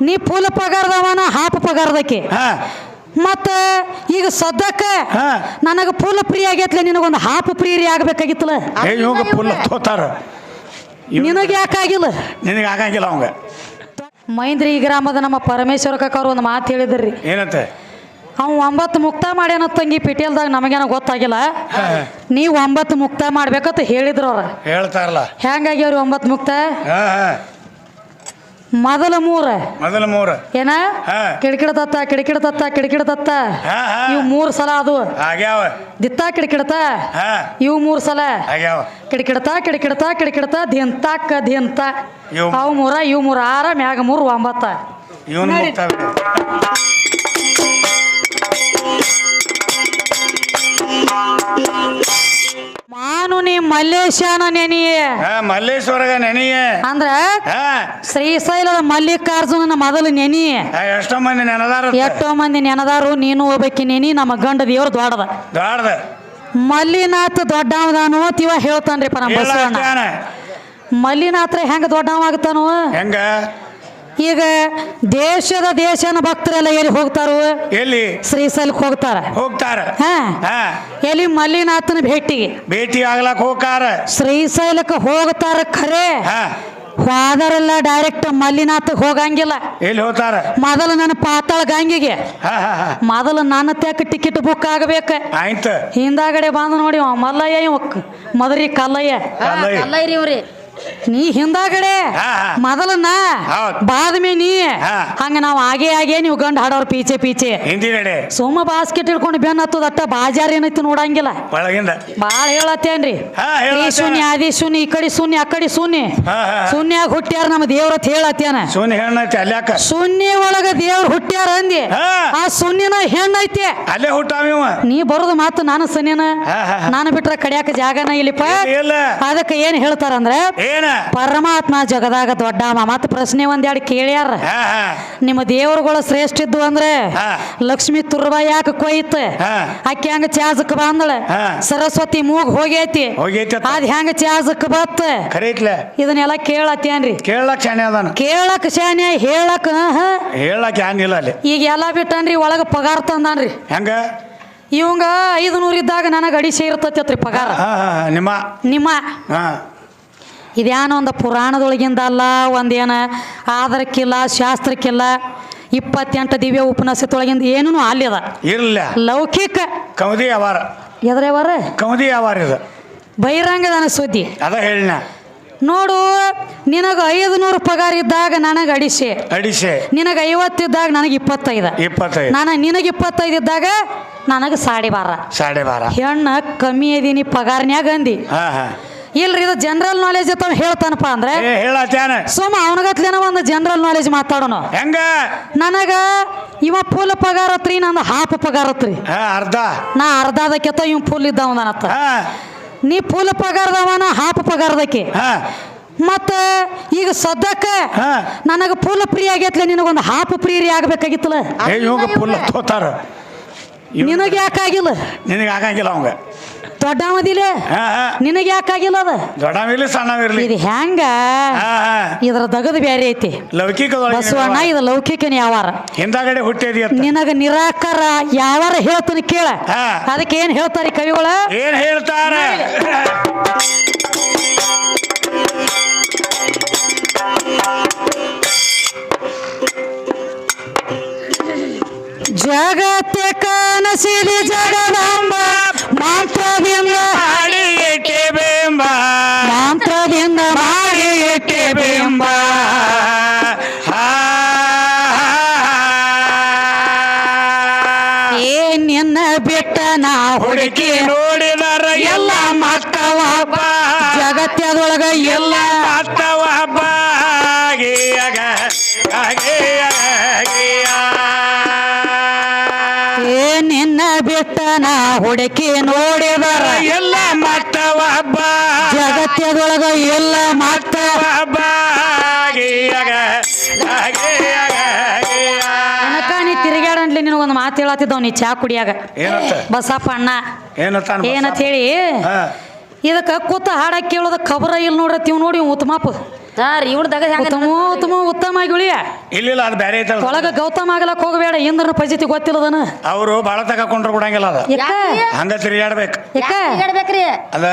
ನೀ full ಪಗಾರದವನ half ಪಗಾರದಕ್ಕೆ. ಹಾ. ಮತ್ತ ಈಗ ಸದ್ಯಕ್ಕ ಹಾ. ನನಗೆ ಫುಲ್ ಫ್ರೀ ಆಗೈತ್ಲೆ ನಿನಗೊಂದು ಹಾಫ್ ಫ್ರೀ ಆಗ್ಬೇಕಾಗಿತ್ತಲ್ಲ ಏ ಇವಾಗ ಫುಲ್ ತೋತಾರ. ನಿನಗೆ ಯಾಕಾಗಿಲ್ಲ ನಿನಗೆ ಆಗಂಗಿಲ್ಲ ಅವಂಗ. ಮೈಂದ್ರಿ ಗ್ರಾಮದ ನಮ್ಮ ಪರಮೇಶ್ವರ ಕಾಕವ್ರು ಒಂದು ಮಾತು ಹೇಳಿದ್ರಿ. ಏನಂತೆ? ಅವ್ ಒಂಬತ್ತು ಮುಕ್ತ ಮಾಡ್ಯಾನ ತಂಗಿ ಪಿಟೇಲ್ದಾಗ ನಮಗೇನೋ ಗೊತ್ತಾಗಿಲ್ಲ. ನೀವು ಒಂಬತ್ತು ಮುಕ್ತ ಮಾಡ್ಬೇಕಂತ ಹೇಳಿದ್ರು ಅವ್ರ. ಹೇಳ್ತಾರಲ್ಲ. ಹೆಂಗಾಗ್ಯಾವ್ರಿ ಒಂಬತ್ತು ಮುಕ್ತ? ಹಾ ಹಾ. ಮೊದಲ ಮೂರ. ಮೊದಲ ಮೂರ. ಏನ? ಕಿಡಕಿಡತತ್ತ ಕಿಡಕಿಡತತ್ತ ಕಿಡಕಿಡತತ್ತ ಇವು ಮೂರು ಸಲ ಅದು. ಆಗ್ಯಾವ ದಿತ್ತ ಕಿಡಕಿಡತ ಇವು ಮೂರು ಸಲ. ಆಗ್ಯಾವ ಕಿಡಕಿಡತ ಕಿಡಕಿಡತ ಕಿಡಕಿಡತ ದಿಂತ ದಿಂತಾಕ ದಿಂತ ಅವ ಅವು ಮೂರ ಇವು ಮೂರ ಆರ ಮ್ಯಾಗ ಮೂರು ಒಂಬತ್ತ. ಇವನು ಮಲ್ಲೇಶನ ನೆನಿಯೇ. ಹಾ ಮಲ್ಲೇಶ್ವರಗ ನೆನೆಯೇ. ಅಂದ್ರ ಹಾ. ಶ್ರೀಶೈಲದ ಮಲ್ಲಿಕಾರ್ಜುನನ ಮೊದಲು ನೆನಿ ಹಾ, ಎಷ್ಟೋ ಮಂದಿ ನೆನದಾರ ಎಷ್ಟೋ ಮಂದಿ ನೆನದಾರು ನೀನು ಹೋಗ್ಬೇಕಿ ನೆನಿ ನಮ್ಮ ಗಂಡ ದೇವ್ರು ದೊಡ್ಡದ. ದಾಡ್ದ ಮಲ್ಲಿನಾಥ ದೊಡ್ಡವದಾನು ತಿವ ಇವ ಹೇಳ್ತಾನ್ರಿಪ್ಪ ನಮ್ಮ ಬಸವಣ್ಣ. ಮಲ್ಲಿನಾಥ ಹೆಂಗ ದೊಡ್ಡವ ಆಗ್ತಾನು ಹೆಂಗ? ಈಗ ದೇಶದ ದೇಶನ ಭಕ್ತರೆಲ್ಲ ಎಲ್ಲಿ ಹೋಗ್ತಾರೋ? ಎಲ್ಲಿ? ಶ್ರೀಶೈಲಕ್ಕೆ ಹೋಗ್ತಾರ. ಹೋಗ್ತಾರ. ಹಾ. ಹಾ. ಎಲ್ಲಿ ಮಲ್ಲಿನಾಥನ ಭೇಟಿಗೆ? ಭೇಟಿ ಆಗ್ಲಕ್ ಹೋಗ್ತಾರ. ಶ್ರೀಶೈಲಕ್ಕೆ ಹೋಗ್ತಾರ ಖರೆ. ಹಾ. ಹೋದರೆಲ್ಲ ಡೈರೆಕ್ಟ್ ಮಲ್ಲಿನಾಥಕ್ಕೆ ಹೋಗಂಗಿಲ್ಲ. ಎಲ್ಲಿ ಹೋಗ್ತಾರ? ಮೊದಲು ನನ್ನ ಪಾತಾಳ ಗಂಗೆಗೆ. ಹಾ ಹಾ ಹಾ. ಮೊದಲು ನನ್ನ ತ್ಯಾಕ ಟಿಕೆಟ್ ಬುಕ್ ಆಗಬೇಕು. ಆಯ್ತು. ಹಿಂದಾಗಡೆ ಬಂದು ನೋಡಿ ಅವ ಮಲ್ಲಯ್ಯ ಮದರಿ ಕಲ್ಲಯ್ಯ. ಕಲ್ಲಯ್ಯ. ಇವ್ರಿ. ನೀ ಹಿಂದಾಗಡೆ. ನಾ ಹೌದ್. ಬಾದ್ಮೇ ನೀ. ಹಂಗ ನಾವು ಆಗೇ ಆಗೇ ನೀವು ಗಂಡ ಹಾಡೋರ್ ಪೀಚೆ ಪೀಚೆ. ಹಿಂದಿ ನಡೆ ಸುಮ್ಮ ಬಾಸ್ಕೆಟ್ ಹಿಡ್ಕೊಂಡು ಬೆನ್ ಹತ್ತದ ಅಟ್ಟ ಬಾಜಾರ್ ಏನೈತಿ ನೋಡಂಗಿಲ್ಲ. ಒಳಗಿಂದ. ಬಾಳ ಹೇಳತ್ತೇನ್ರಿ? ಈ ಹೇಳತ್ತೇನ. ಶೂನ್ಯ ಅದಿ ಶೂನ್ಯ ಈ ಕಡೆ ಶೂನ್ಯ ಆ ಕಡೆ ಶೂನ್ಯ. ಶೂನ್ಯಾಗ ಹುಟ್ಟ್ಯಾರ ನಮ್ಮ ದೇವ್ರತ್ ಹೇಳತ್ತೇನ. ಸುನಿ ಹೆಣ್ಣೈತಿ ಅಲ್ಯಾಕ ಶೂನ್ಯ ಒಳಗ ದೇವ್ರ ಹುಟ್ಟ್ಯಾರ ಅಂದಿ. ಆ ಶೂನ್ಯನ ಹೆಣ್ಣೈತಿ ಅಲ್ಲೇ ಹುಟ್ಟಾವ ನೀ ಬರೋದು ಮಾತು ನಾನು ಸನ್ಯನ. ನಾನು ಬಿಟ್ರ ಕಡಿಯಾಕ ಜಾಗನ ಇಲ್ಲಿಪ್ಪ? ಇಲ್ಲ ಅದಕ್ಕೆ ಏನ್ ಹೇಳ್ತಾರಂದ್ರ ಏನ? ಪರಮಾತ್ಮ ಜಗದಾಗ ದೊಡ್ಡಮ್ಮ ಮತ್ತ ಪ್ರಶ್ನೆ ಒಂದೆರಡು ಕೇಳ್ಯಾರ. ನಿಮ್ಮ ದೇವರುಗಳು ಶ್ರೇಷ್ಠ ಇದ್ದು ಅಂದ್ರೆ. ಲಕ್ಷ್ಮಿ ತುರ್ಬ ಯಾಕೆ ಕೊಯ್ತ. ಅಕ್ಕಿ ಹಂಗ ಚಾಜಕ್ ಬಂದಳ. ಸರಸ್ವತಿ ಮೂಗ್ ಹೋಗೈತಿ. ಅದ್ ಹೆಂಗ ಚಾಜಕ್ ಬತ್? ಇದನ್ನೆಲ್ಲ ಕೇಳತ್ತೇನ್ರಿ? ಕೇಳಕ್ ಶಾನೆ ಅದಾನ. ಕೇಳಕ್ ಶಾನೆ ಹೇಳಕ್. ಹೇಳಕ್ ಏನಿಲ್ಲ ಅಲ್ಲಿ. ಈಗ ಎಲ್ಲ ಬಿಟ್ಟನ್ರಿ ಒಳಗ ಪಗಾರ ತಂದಾನ್ರಿ. ಹೆಂಗ? ಇವಂಗ ಐದು ನೂರು ಇದ್ದಾಗ ನನಗೆ ಅಡಿಸಿ ಇರ್ತೈತಿ ಪಗಾರ. ನಿಮ್ಮ. ನಿಮ್ಮ. ಹಾ. ಇದ್ಯಾನ ಒಂದು ಪುರಾಣದೊಳಗಿಂದ ಅಲ್ಲ ಒಂದೇನ ಆಧಾರಕ್ಕಿಲ್ಲ ಶಾಸ್ತ್ರಕ್ಕಿಲ್ಲ ಇಪ್ಪತ್ತೆಂಟು ದಿವ್ಯ ಉಪನ್ಯಾಸದೊಳಗಿಂದ ಏನೂ ಅಲ್ಲಿದ ಇಲ್ಲ ಲೌಕಿಕ ಕೌದಿ ಅವಾರ ಎದ್ರೇವರ ಕೌದಿ ಅವಾರ ಇದು. ಬಹಿರಂಗದನ ಸುದ್ದಿ. ಅದ ಹೇಳಿನ. ನೋಡು ನಿನಗೆ ಐದು ನೂರು ಪಗಾರ ಇದ್ದಾಗ ನನಗೆ ಅಡಿಸಿ. ಅಡಿಸೆ. ನಿನಗೆ ಐವತ್ತಿದ್ದಾಗ ನನಗೆ ಇಪ್ಪತ್ತೈದು. ಇಪ್ಪತ್ತೈದು. ನಾನು ನಿನಗೆ ಇಪ್ಪತ್ತೈದು ಇದ್ದಾಗ ನನಗೆ ಸಾಡಿ ಬಾರ ಸಾಡೆ ಬಾರ ಹೆಣ್ಣ ಕಮ್ಮಿ ಇದೀನಿ ಪಗಾರನ್ಯಾಗ ಅಂದಿ. ಹಾ ಹಾ. ಇಲ್ರಿ ಇದು ಜನರಲ್ ನಾಲೆಜ್ ಅಂತ ಹೇಳ್ತಾನಪ್ಪ ಅಂದ್ರೆ ಏ ಸುಮ್ಮ ಸೋಮ ಅವನಗತ್ಲೇನ ಒಂದು ಜನರಲ್ ನಾಲೆಜ್ ಮಾತಾಡೋಣ. ಹೆಂಗ? ನನಗ ಇವ ಫುಲ್ ಪಗಾರ ಹತ್ರಿ ನಂದು ಹಾಫ್ ಪಗಾರ ಹತ್ರಿ ಅರ್ಧ. ನಾ ಅರ್ಧದಕ್ಕೆತ ಇವ್ ಫುಲ್ ಇದ್ದಾವ ನನ್ನತ್ತ ಹಾ. ನೀ ಫುಲ್ ಪಗಾರದವನ ಹಾಫ್ ಪಗಾರದಕ್ಕೆ. ಮತ್ತೆ ಈಗ ಸದ್ಯಕ್ಕ. ನನಗ ಫುಲ್ ಫ್ರೀ ಆಗೈತ್ಲೆ ನಿನಗೊಂದು ಹಾಫ್ ಫ್ರೀ ಆಗ್ಬೇಕಾಗಿತ್ತಲ್ಲ? ಏ ಇವಾಗ ಫುಲ್ ನಿನಗೆ ಯಾಕಾಗಿಲ್ಲ? ನಿನಗೆ ಆಗಂಗಿಲ್ಲ ಅವಂಗ. ದೊಡ್ಡವದಿಲೆ? ನಿನಗೆ ಯಾಕಾಗಿಲ್ಲ ಅದ? ದೊಡ್ಡವಿರ್ಲಿ ಸಣ್ಣವಿರ್ಲಿ ಇದು ಹೆಂಗ ಇದ್ರ ದಗದ ಬ್ಯಾರೆ ಐತಿ. ಲೌಕಿಕ ಬಸವಣ್ಣ ಇದು ಲೌಕಿಕನ ಯಾವಾರ. ಹಿಂದಾಗಡೆ ಹುಟ್ಟಿದಿ ನಿನಗ ನಿರಾಕಾರ ಯಾವಾರ ಹೇಳ್ತಾನೆ ಕೇಳ. ಅದಕ್ಕೆ ಏನ್ ಹೇಳ್ತಾರೆ ಕವಿಗಳ? ಏನ್ ಹೇಳ್ತಾರ? ಜಗತ್ತೆ ಕನಸಿಲಿ ಜಗದಾಂಬ. ಮಾಂತ್ರದಿಂದ ಮಾಡಿ ಇಟ್ಟೆ ಬೇಂಬ. ಮಾಂತ್ರದಿಂದ ಮಾಡಿ ಇಟ್ಟೆ ಬೇಂಬ ನಿನ್ನ ಬಿಟ್ಟ ನಾ ಹುಡುಕಿ ನೋಡಿದಾರ ಎಲ್ಲ ಮಕ್ಕವ ಹಬ್ಬ ಜಗತ್ತದೊಳಗ ಎಲ್ಲ ಮತ್ತವ ಹಬ್ಬ ಹಾಗೆಯಾಗ, ಹಾಗೆಯಾಗ, ನಿನ್ನ ಬಿಟ್ಟ ನಾ ಹುಡುಕಿ ನೋಡಿದರ. ಎಲ್ಲ ಮತ್ತವ ಹಬ್ಬ ಜಗತ್ತದೊಳಗ ಎಲ್ಲ ಮಾತ ಹಬ್ಬ ನೀ ತಿರುಗಾಡಂಟ್ಲಿ ನಿನಗೊಂದು ಮಾತು ಹೇಳತ್ತಿದ್ದವ್ ನೀ ಚಾ ಕುಡಿಯಾಗ. ಬಸಪ್ಪ ಅಣ್ಣ. ಏನಂತ ಹೇಳಿ? ಇದಕ್ಕೆ ಕೂತ ಹಾಡಕ್ಕೆ ಕೇಳೋದ ಖಬರ ಇಲ್ಲ ನೋಡ್ರಿ ತಿವ್ ನೋಡಿ ಉತ್ತಮಪ್ಪ ಹಾ ರೀ ಇವ್ನ ದಗದ ಹೆಂಗ ಉತ್ತಮ ಉತ್ತಮ ಉತ್ತಮ ಆಗಿ ಉಳಿಯ. ಇಲ್ಲಿಲ್ಲ ಅದು ಬೇರೆ ಐತಲ್ಲ ಒಳಗ ಗೌತಮ ಆಗಲಕ್ ಹೋಗಬೇಡ ಇಂದ್ರನ ಪರಿಸ್ಥಿತಿ ಗೊತ್ತಿಲ್ಲದನ ಅವರು ಬಾಳ ತಕ ಕೊಂಡ್ರು ಬಿಡಂಗಿಲ್ಲ ಅದ. ಹಂಗ ತಿರುಗಾಡ್ಬೇಕು ಯಾಕ ಹೇಳ್ಬೇಕ್ರಿ ಅದ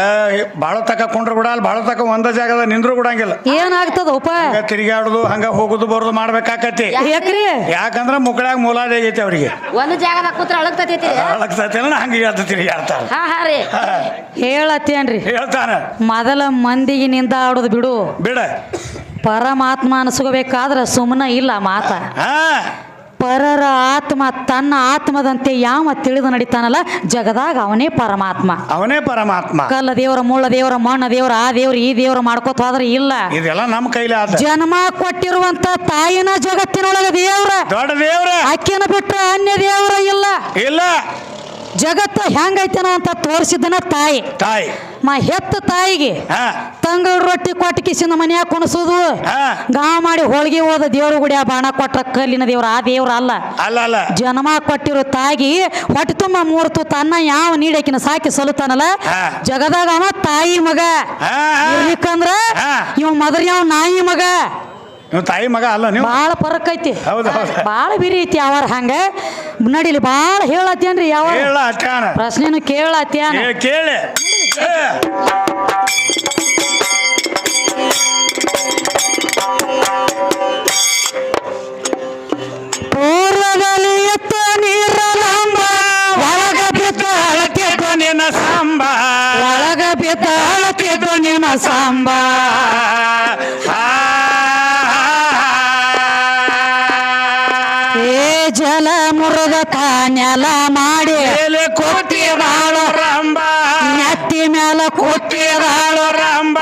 ಬಾಳ ತಕ ಕೊಂಡ್ರು ಬಿಡಲ್ಲ ಬಾಳ ತಕ ಒಂದ ಜಾಗದ ನಿಂದ್ರು ಬಿಡಂಗಿಲ್ಲ. ಏನಾಗ್ತದ ಉಪ? ಹಂಗ ತಿರುಗಾಡುದು ಹಂಗ ಹೋಗುದು ಬರೋದು ಮಾಡ್ಬೇಕಾಕತಿ. ಯಾಕ್ರಿ ಯಾಕಂದ್ರ ಮುಕ್ಕಳಾಗ ಮೂಲಾದ ಆಗೈತಿ ಅವ್ರಿಗೆ. ಒಂದು ಜಾಗದಾಗ ಕೂತ್ರ ಅಳಗ್ತೈತಿಲ್ಲ ಹಂಗ ಹೇಳ್ತ ತಿರುಗಾಡ್ತಾರ ಹಾ ಹಾ ರೀ. ಹೇಳತ್ತೇನ್ರಿ? ಹೇಳ್ತಾನ. ಮೊದಲ ಮಂದಿಗೆ ನಿಂದ ಆಡೋದು ಬಿಡು. ಬಿಡ. ಪರಮಾತ್ಮ ಅನ್ಸ್ಕೋಬೇಕಾದ್ರ ಸುಮ್ಮನ ಇಲ್ಲ ಮಾತ. ಪರರ ಆತ್ಮ ತನ್ನ ಆತ್ಮದಂತೆ ಯಾವ ತಿಳಿದು ನಡೀತಾನಲ್ಲ ಜಗದಾಗ ಅವನೇ ಪರಮಾತ್ಮ. ಅವನೇ ಪರಮಾತ್ಮ. ಕಲ್ಲ ದೇವರ ಮುಳ್ಳ ದೇವರ ಮಣ್ಣ ದೇವರ ಆ ದೇವ್ರ ಈ ದೇವ್ರ ಮಾಡ್ಕೋತ ಹೋದ್ರೆ ಇಲ್ಲ. ಇದೆಲ್ಲ ನಮ್ಮ ಕೈಲಿ ಜನ್ಮ ಕೊಟ್ಟಿರುವಂತ ತಾಯಿನ ಜಗತ್ತಿನೊಳಗ ದೇವ್ರ. ದೊಡ್ಡ ದೇವ್ರ. ಅಕ್ಕಿನ ಬಿಟ್ಟರೆ ಅನ್ಯ ದೇವರ ಇಲ್ಲ. ಇಲ್ಲ. ಜಗತ್ತ ಹೆಂಗೈತೇನೋ ಅಂತ ತೋರಿಸಿದ್ದನ ತಾಯಿ. ತಾಯಿ. ಮಾ ಹೆತ್ತ ತಾಯಿಗೆ ತಂಗಳ ರೊಟ್ಟಿ ಕೊಟ್ಟು ಕಿಸಿನ ಮನ್ಯಾಗ ಕುಣಸೋದು. ಗಾ ಮಾಡಿ ಹೋಳಿಗೆ ಹೋದ ದೇವ್ರ ಗುಡಿಯ ಆ ಬಾಣ ಕೊಟ್ಟ ಕಲ್ಲಿನ ದೇವ್ರ ಆ ದೇವ್ರ ಅಲ್ಲ. ಜನ್ಮ ಕೊಟ್ಟಿರೋ ತಾಯಿ ಹೊಟ್ಟೆ ತುಂಬ ಮೂರ್ತು ತನ್ನ ಅನ್ನ ಯಾವ ನೀಡಕಿನ ಸಾಕಿ ಸಲುತ್ತಾನಲ್ಲ. ಹಾ. ಜಗದಾಗ ಅವ ತಾಯಿ ಮಗ. ಇರ್ಲಿಕ್ಕಂದ್ರ. ಇವ್ ಮದರ್ ಯಾವ ನಾಯಿ ಮಗ. ನೀವು ತಾಯಿ ಮಗ ಅಲ್ಲ ನೀವು? ಭಾಳ ಫರಕ್ ಐತಿ. ಹೌದು ಹೌದು. ಬಾಳ ಬಿರಿ ಐತಿ ಅವರ ಹಂಗ. ನಡಿಲಿ ಭಾಳ ಹೇಳತ್ತೇನ್ರಿ ಯಾವ ಹೇಳ ಅಟ್ಟಾನ ಪ್ರಶ್ನೆನು ಕೇಳತ್ತೇನ ಏ, ಕೇಳಿ. ಏ, ಪೂರ್ವದಲ್ಲಿ ಎತ್ತ ನೀರಲಂಬ ಒಳಗ ಬಿದ್ದ ಅಳಕೆದ್ದು ನಿನ್ನ ಸಾಂಬ ಒಳಗ ಬಿದ್ದ ಅಳತಿದ್ದು ನಿನ್ನ ಸಾಂಬ. ಮುರದ ತಾನೆಲ ಮಾಡಿ ಮೇಲೆ ಕೂತಿದಾಳು ರಂಬ ನೆತ್ತಿ ಮ್ಯಾಲ ಕೂತಿದಾಳು ರಂಬ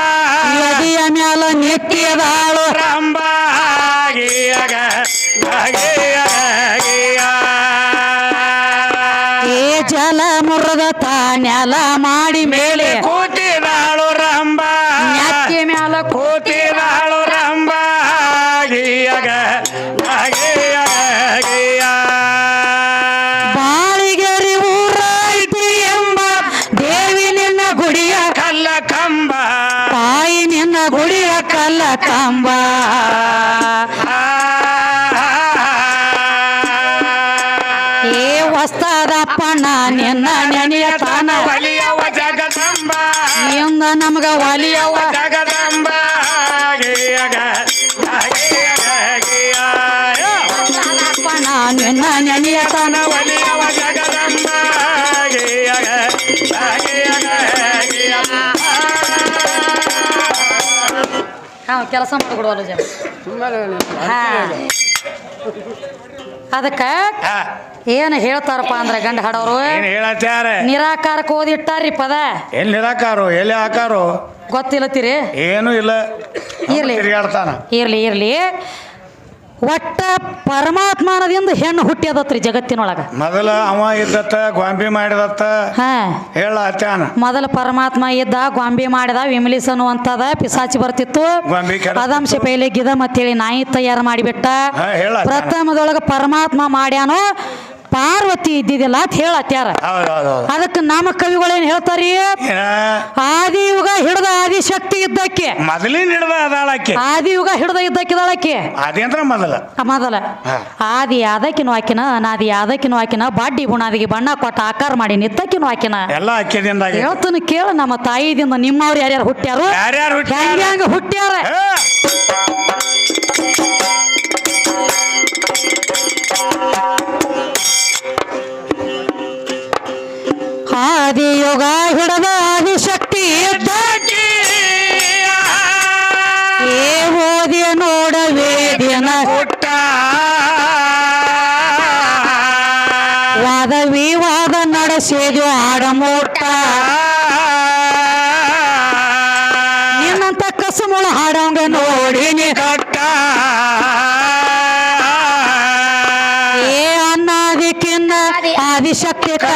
ಮೇಲೆ ಮ್ಯಾಲ ನಿತ್ತಿದಾಳು ರಂಬ ತಾನ. ಬಲಿಯವ ಜಗದಂಬ. ಇಂದ ನಮಗ ಒಲಿಯವ ಜಗದಂಬ. ನಿನ್ನ ನೆನೆಯ ತಾನ. ಬಲಿಯವ ಜಗದಂಬ. ಹಾ ಕೆಲಸ ಮಾಡ್ಕೊಡುವಲ್ಲ ಜನ ಅದಕ್ಕೆ ಏನು ಹೇಳ್ತಾರಪ್ಪ ಅಂದ್ರೆ ಗಂಡ ಹಾಡೋರು? ಏನ್ ಹೇಳತ್ಯಾರ? ನಿರಾಕಾರಕ್ಕೆ ಓದಿಟ್ಟಾರಿ ಪದ. ಎಲ್ಲಿ ನಿರಾಕಾರು? ಎಲ್ಲಿ ಹಾಕಾರು ಗೊತ್ತಿಲ್ಲತ್ತೀರಿ? ಏನು ಇಲ್ಲ. ಇರ್ಲಿ. ತಿರುಗಾಡ್ತಾನ. ಇರ್ಲಿ ಇರ್ಲಿ. ಒಟ್ಟ ಪರಮಾತ್ಮನದಿಂದ ಹೆಣ್ಣು ಹುಟ್ಟ್ಯದತ್ರಿ ಜಗತ್ತಿನೊಳಗ. ಮೊದಲ ಅವ ಇದ್ದತ್ತ ಗೊಂಬಿ ಮಾಡಿದತ್ತ. ಹಾ. ಹೇಳ ಮೊದಲ ಪರಮಾತ್ಮ ಇದ್ದ ಗೊಂಬೆ ಮಾಡಿದ ವಿಮಲಿಸ್ ಅಂತದ ಪಿಸಾಚಿ ಬರ್ತಿತ್ತು. ಅದಂಶ ಕೆಡ ಪೈಲೆ ಗಿದ ಮತ್ತೇಳಿ ನಾಯಿ ತಯಾರು ಮಾಡಿಬಿಟ್ಟ. ಹಾ ಹೇಳ ಪ್ರಥಮದೊಳಗ ಪರಮಾತ್ಮ ಮಾಡ್ಯಾನೋ ಪಾರ್ವತಿ ಇದ್ದಿದ್ದಿಲ್ಲ ಅಂತ ಹೇಳತ್ಯಾರ ಅದಕ್ಕೆ ನಮ್ಮ ಕವಿಗಳೇನು ಹೇಳ್ತಾರಿ? ಆದಿಯುಗ ಹಿಡ್ದ ಆದಿಶಕ್ತಿ ಇದ್ದಕ್ಕೆ. ಮೊದಲಿನ ಹಿಡ್ದ ಅದಾಳಕ್ಕೆ. ಆದಿಯುಗ ಹಿಡ್ದ ಇದ್ದಕ್ಕಿದಾಳಕ್ಕೆ ಅದೇಂದ್ರ ಮೊದಲ. ಆದಿ ಆದಕಿನ ಹಾಕಿನ ಅನಾದಿ ಆದಕಿನ ಹಾಕಿನ ಬಾಡಿ ಬುಣಾದಿಗೆ ಬಣ್ಣ ಕೊಟ್ಟ ಆಕಾರ ಮಾಡಿ ನಿತ್ತಕ್ಕಿನ ಹಾಕಿನ ಎಲ್ಲ ಹೇಳ್ತಾನೆ ಕೇಳ ನಮ್ಮ ತಾಯಿದಿಂದ ನಿಮ್ಮವ್ರು ಯಾರ್ಯಾರು ಹುಟ್ಟ್ಯಾರು? ಯಾರ್ಯಾರು ಹುಟ್ಟ್ಯಾರ?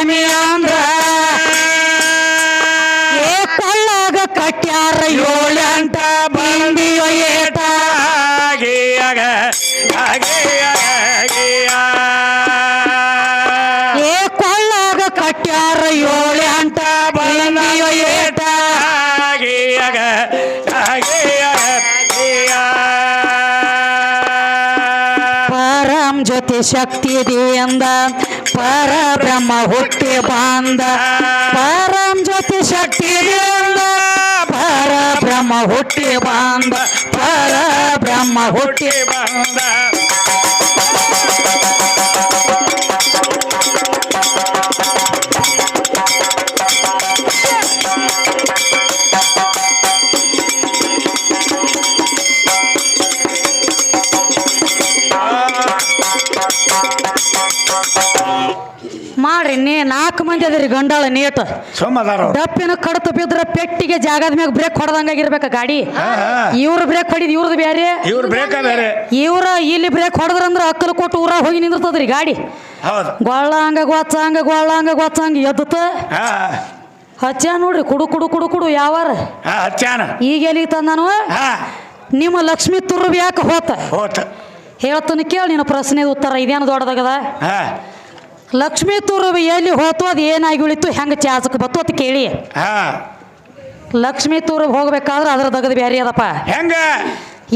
ಆದಿಶಕ್ತಿ ಕಮ್ಮಿ ಅಂದ್ರ ಏ ಕೊಳ್ಳಾಗ ಕಟ್ಯಾರ ಏಳೆಂಟ ಬಂದಿಯೋ ಏಟ ಗೀಯಗ, ಗೀಯಗ, ಗೀಯ. ಏ ಕೊಳ್ಳಾಗ ಕಟ್ಯಾರ ಏಳೆಂಟ ಬಂದಿಯೋ ಏಟ ಶಕ್ತಿ ಪರ ಪರಬ್ರಹ್ಮ ಹುಟ್ಟಿ ಬಾಂದ. ಪರಂ ಜ್ಯೋತಿ ಶಕ್ತಿ ಪರ ಪರಬ್ರಹ್ಮ ಹುಟ್ಟಿ ಬಾಂದ. ಪರಬ್ರಹ್ಮ ಹುಟ್ಟಿ ಬಂದ. ಡಪ್ಪಿನ ಕಡತ ಬಿದ್ರ ಪೆಟ್ಟಿಗೆ ಜಾಗದ ಮ್ಯಾಗ ಬ್ರೇಕ್ ಹೊಡೆದಂಗಾಗಿರ್ಬೇಕ ಗಾಡಿ. ಇವ್ರ ಬ್ರೇಕ್ ಹೊಡಿದ್ ಇವ್ರದ್ ಬೇರೆ ಇವ್ರು ಬ್ರೇಕ ಬೇರೆ ಇವ್ರ ಇಲ್ಲಿ ಬ್ರೇಕ್ ಹೊಡೆದ್ರಂದ್ರ ಅಕ್ಕಲು ಕೊಟ್ಟು ಊರ ಹೋಗಿ ನಿಂದಿರ್ತದ್ರಿ ಗಾಡಿ. ಗೊಳ್ಳ ಹಂಗ ಗೊಚ್ಚ ಹಂಗ ಗೊಳ್ಳ ಹಂಗ ಗೊಚ್ಚ ಹಂಗ ಎದ್ದತ ಹಚ್ಚ ನೋಡ್ರಿ ಕುಡು ಕುಡು ಕುಡು ಕುಡು ಯಾವಾರ. ಈಗ ಎಲ್ಲಿಗೆ ತಂದಾನು ನಿಮ್ಮ ಲಕ್ಷ್ಮಿ ತುರ್ಬಿ ಯಾಕೆ ಹೋತ. ಹೋತ. ಹೇಳ್ತಾನೆ ಕೇಳಿ ನಿನ್ನ ಪ್ರಶ್ನೆ ಉತ್ತರ ಇದೇನು ದೊಡ್ಡದಾಗದ ಲಕ್ಷ್ಮಿ ತುರ್ಬ್ ಎಲ್ಲಿ ಹೋತು ಅದು ಏನಾಗಿ ಉಳಿತು ಹೆಂಗೆ ಚಾಚಕ್ ಬತ್ತು ಅಂತ ಕೇಳಿ. ಹಾ. ಲಕ್ಷ್ಮಿ ತುರ್ಬ್ ಹೋಗ್ಬೇಕಾದ್ರೆ ಅದ್ರ ದಗದ ಬ್ಯಾರಿ ಅದಪ್ಪ. ಹೆಂಗ?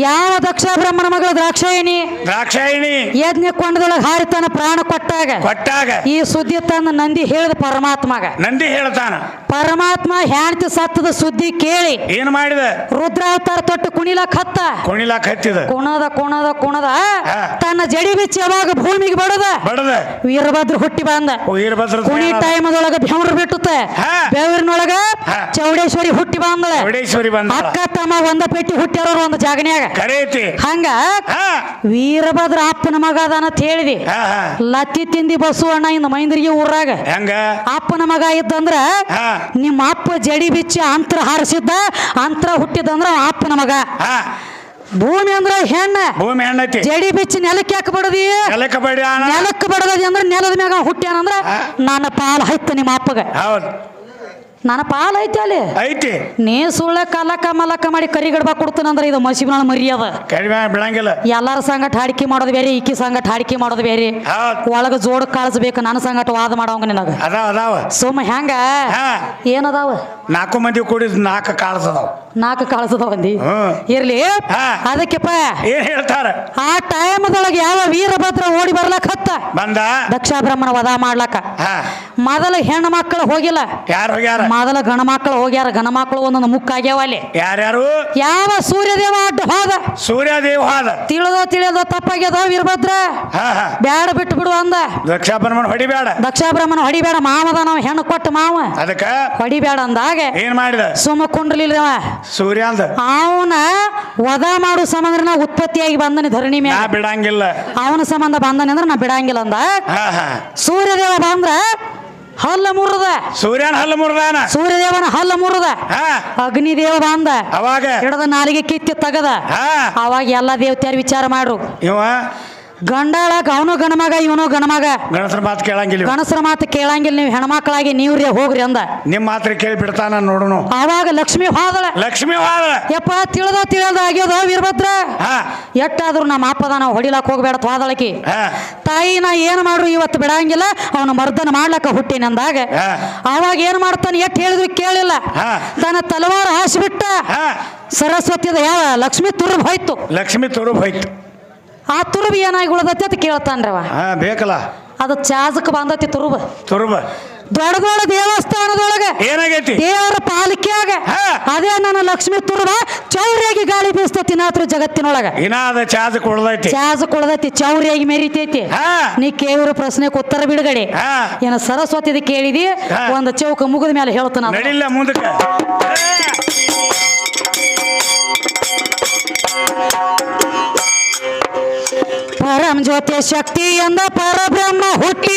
ಯಾವ ದಕ್ಷ ಬ್ರಹ್ಮನ ಮಗಳು ದ್ರಾಕ್ಷಾಯಿಣಿ? ದ್ರಾಕ್ಷಾಯಿಣಿ. ಯಜ್ಞ ಕೊಂಡದೊಳಗೆ ಹಾರಿತಾನ ಪ್ರಾಣ ಕೊಟ್ಟಾಗ ಕೊಟ್ಟಾಗ. ಈ ಸುದ್ದಿ ತಂದ ನಂದಿ ಹೇಳಿದ ಪರಮಾತ್ಮಗ. ನಂದಿ ಹೇಳ್ತಾನ. ಪರಮಾತ್ಮ ಹ್ಯಾಂಡ್ತಿ ಸತ್ತದ ಸುದ್ದಿ ಕೇಳಿ. ಏನ್ ಮಾಡಿದ? ರುದ್ರಾವತಾರ ತೊಟ್ಟು ಕುಣಿಲಕ್ ಹತ್ತ ಕುಣಿಲಾಕ್ ಹತ್ತಿದ ಕುಣದ ಕುಣದ ಕುಣದ. ತನ್ನ ಜಡಿ ಬಿಚ್ಚಿ ಯಾವಾಗ ಭೂಮಿಗೆ ಬಡದ? ಬಡದ. ವೀರಭದ್ರ ಹುಟ್ಟಿ ಬಂದ. ವೀರಭದ್ರ ಕುಣಿ ಟೈಮದೊಳಗ ಬೆವರು ಬಿಟ್ಟುತ್ತೆ. ಬೆವರಿನೊಳಗ. ಚೌಡೇಶ್ವರಿ ಹುಟ್ಟಿ ಬಂದಳ ಚೌಡೇಶ್ವರಿ ಬಂದ ಅಕ್ಕ ತಮ್ಮ ಒಂದ ಪೆಟ್ಟಿ ಹುಟ್ಟ್ಯಾರ ಒಂದು ಜಾಗನ್ಯಾಗ. ಕರೆಯತಿ ಹಂಗ ವೀರಭದ್ರ ಅಪ್ಪನ ಮಗ ಅದಾನ ಅಂತ ಹೇಳಿದಿ. ಲತ್ತಿ ತಿಂದಿ ಬಸವಣ್ಣ ಇಂದ ಮೈಂದ್ರಿಗೆ ಊರಾಗ. ಹೆಂಗ? ಅಪ್ಪನ ಮಗ ಇದ್ದಂದ್ರ ನಿಮ್ಮ ಅಪ್ಪ ಜಡಿ ಬಿಚ್ಚಿ ಅಂತರ ಹಾರಿಸಿದ್ದ ಅಂತರ ಹುಟ್ಟಿದಂದ್ರ ಅಪ್ಪನ ಮಗ. ಭೂಮಿ ಅಂದ್ರ ಹೆಣ್ಣ. ಭೂಮಿ ಹೆಣ್ಣೈತಿ. ಜಡಿ ಬಿಚ್ಚಿ ನೆಲಕ್ಕೆ ಯಾಕೆ ಬಡದಿ ನೆಲಕ್ಕೆ ಬಡಿ ನೆಲಕ್ಕೆ ಬಡದಿ ಅಂದ್ರ ನೆಲದ ಮ್ಯಾಗ ಹುಟ್ಟ್ಯಾನಂದ್ರ ನನ್ನ ಪಾಲ್ ಹೈತ ನಿಮ್ಮ ಅಪ್ಪಗ. ಹೌದು. ನನ್ನ ಪಾಲ್ ಐತಿ ಅಲ್ಲಿ. ಐತಿ. ನೀ ಸುಳ್ಳ ಕಲಕ ಮಲಕ ಮಾಡಿ ಕರಿಗಡ್ಬ ಕೊಡ್ತಾನಂದ್ರ ಇದು ಮಸಿಬಿನ ಮರ್ಯಾದ. ಕಡಿಮೆ ಬಿಡಂಗಿಲ್ಲ. ಎಲ್ಲಾರ ಸಂಗಟ ಹಾಡಿಕೆ ಮಾಡೋದು ಬೇರೆ ಈಕಿ ಸಂಗಟ ಹಾಡಿಕೆ ಮಾಡೋದು ಬೇರೆ. ಒಳಗ ಜೋಡ್ ಕಳಿಸ್ಬೇಕು ನನ್ನ ಸಂಗಟ ವಾದ ಮಾಡೋಂಗ ನಿನಗ. ಅದಾವ ಅದಾವ. ಸುಮ್ಮ ಹೆಂಗ? ಏನದಾವ? ನಾಲ್ಕು ಮಂದಿ ಕೂಡಿ ನಾಲ್ಕು ಕಾಳ್ಸದಾವ ನಾಲ್ಕು ಕಳಿಸದ ಅಂದಿ? ಇರ್ಲಿ. ಅದಕ್ಕೆಪ್ಪ ಏನ್ ಹೇಳ್ತಾರ? ಆ ಟೈಮ್ದೊಳಗೆ ಯಾವ ವೀರಭದ್ರ ಓಡಿ ಬರ್ಲಕ್ ಬಂದ? ದಕ್ಷ ಬ್ರಹ್ಮನ ವಧ ಮಾಡ್ಲಕ್ಕ. ಹಾ. ಮೊದಲ ಹೆಣ್ಣು ಮಕ್ಕಳು ಹೋಗಿಲ್ಲ. ಯಾರು ಹೋಗ್ಯಾರ? ಮೊದಲ ಗಣ ಮಕ್ಕಳು ಹೋಗ್ಯಾರ ಗಣ ಮಕ್ಕಳು ಒಂದೊಂದು ಮುಕ್ಕಾಗ್ಯಾವ ಅಲ್ಲಿ. ಯಾರ್ಯಾರು? ಯಾವ ಸೂರ್ಯದೇವ ಅಡ್ಡ ಹೋದ? ಸೂರ್ಯದೇವ ಹೋದ. ತಿಳಿದೋ ತಿಳಿಯೋದೋ ತಪ್ಪಾಗ್ಯದ ವೀರಭದ್ರ ಬ್ಯಾಡ ಬಿಟ್ಟು ಬಿಡು ಅಂದ. ದಕ್ಷಾಬ್ರಹ್ಮನ ಹೊಡಿಬೇಡ. ದಕ್ಷ ಬ್ರಹ್ಮನ ಹೊಡಿಬೇಡ ಮಾವದ ನಾವು ಹೆಣ್ಣು ಕೊಟ್ಟು ಮಾವ. ಅದಕ್ಕ? ಹೊಡಿಬೇಡ ಅಂದಾಗ ಏನ್ ಮಾಡಿದ? ಸುಮ್ಮ ಕುಂಡ್ಲಿಲ್ಲ ಸೂರ್ಯ ಅಂದ. ಅವನ ವಧ ಮಾಡು ಸಂಬಂಧ ನಾ ಉತ್ಪತ್ತಿಯಾಗಿ ಬಂದನೆ ಧರಣಿ ಮೇಲೆ ಬಿಡಂಗಿಲ್ಲ. ಅವನ ಸಂಬಂಧ ಬಂದನೆ ಅಂದ್ರೆ ನಾ ಬಿಡಂಗಿಲ್ಲ ಅಂದ ಸೂರ್ಯದೇವ ಬಂದ್ರ ಹಲ್ಲ ಮುರದ. ಸೂರ್ಯನ ಹಲ್ಲು ಮುರ್ದಾನ? ಸೂರ್ಯದೇವನ ಹಲ್ಲ ಮುರದ. ಅಗ್ನಿದೇವ ಬಂದ. ಅವಾಗ? ಹಿಡದ ನಾಲಿಗೆ ಕಿತ್ತಿ ತಗದ. ಅವಾಗ ಎಲ್ಲ ದೇವತೆಯರು ವಿಚಾರ ಮಾಡ್ರು. ಇವ ಗಂಡಾಳಗ ಅವನು ಗಣಮಗ ಇವನು ಗಣಮಗ ಗಣಸರ ಮಾತು ಕೇಳಂಗಿಲ್ಲ. ಗಣಸರ ಮಾತು ಕೇಳಂಗಿಲ್ಲ ನೀವು ಹೆಣ್ಮಕ್ಳಾಗಿ ನೀವ್ರಿ ಹೋಗ್ರಿ ಅಂದ. ನಿಮ್ ಮಾತ್ರ ಕೇಳಿ ಬಿಡ್ತಾನ ನೋಡುನು. ಅವಾಗ ಲಕ್ಷ್ಮಿ ಹೋದಳ. ಲಕ್ಷ್ಮಿ ಹೋದಳ. ಯಪ್ಪ ತಿಳಿದ ತಿಳಿದ ಆಗ್ಯದ ವೀರಭದ್ರ? ಎಟ್ಟಾದ್ರೂ ನಮ್ಮ ಅಪ್ಪದ ನಾವು ಹೊಡಿಲಕ್ಕ ಹೋಗ್ಬೇಡ ಹೋದಳಕಿ ತಾಯಿ ನಾ ಏನು ಮಾಡ್ರು ಇವತ್ತು ಬಿಡಂಗಿಲ್ಲ ಅವನು ಮರ್ದನ ಮಾಡ್ಲಕ್ಕ ಹುಟ್ಟಿನ ಅಂದಾಗ. ಹಾ. ಅವಾಗ ಏನ್ ಮಾಡ್ತಾನೆ ಎಟ್ ಹೇಳಿದ್ರು ಕೇಳಿಲ್ಲ. ತನ್ನ ತಲವಾರ ಹಾಸಿಬಿಟ್ಟ ಬಿಟ್ಟ ಸರಸ್ವತಿದ ಯಾವ ಲಕ್ಷ್ಮಿ ತುರುಬ್ ಹೋಯ್ತು. ಲಕ್ಷ್ಮಿ ತುರುಬ್ ಹೋಯ್ತು. ಆ ತುರುಬಿ ಏನಾಗಿ ಉಳದತಿ ಅಂತ ಕೇಳ್ತಾನ್ರವ. ಹಾ ಬೇಕಲ್ಲ. ಅದು ಚಾಜಕ್ ಬಂದತಿ ತುರುಬ. ತುರುಬ. ದೊಡ್ಡ ದೊಡ್ಡ ದೇವಸ್ಥಾನದೊಳಗೆ ಏನಾಗೈತಿ? ದೇವರ ಪಾಲಿಕೆಯಾಗ ಹಾ. ಅದೇ ನನ್ನ ಲಕ್ಷ್ಮಿ ತುರುಬ ಚೌರ್ಯಾಗಿ ಗಾಳಿ ಬೀಸ್ತತಿ ನಾತ್ರ ಜಗತ್ತಿನೊಳಗ. ಏನಾದ ಚಾದ ಕೊಡ್ದೈತಿ ಚಾಜ ಕುಳ್ದೈತಿ ಚೌರಿಯಾಗಿ ಮೆರಿತೈತಿ. ಹಾ. ನೀ ಕೇವರ ಪ್ರಶ್ನೆಗೆ ಉತ್ತರ ಬಿಡುಗಡೆ. ಹಾ. ಏನ ಸರಸ್ವತಿ ಕೇಳಿದಿ. ಒಂದು ಚೌಕ ಮುಗಿದ ಮೇಲೆ ಹೇಳ್ತಾನ. ನಡಿಲ್ಲ ಮುಂದಕ್ಕೆ. ಪರಂ ಜ್ಯೋತಿ ಶಕ್ತಿ ಎಂದ ಪರಬ್ರಹ್ಮ ಹುಟ್ಟಿ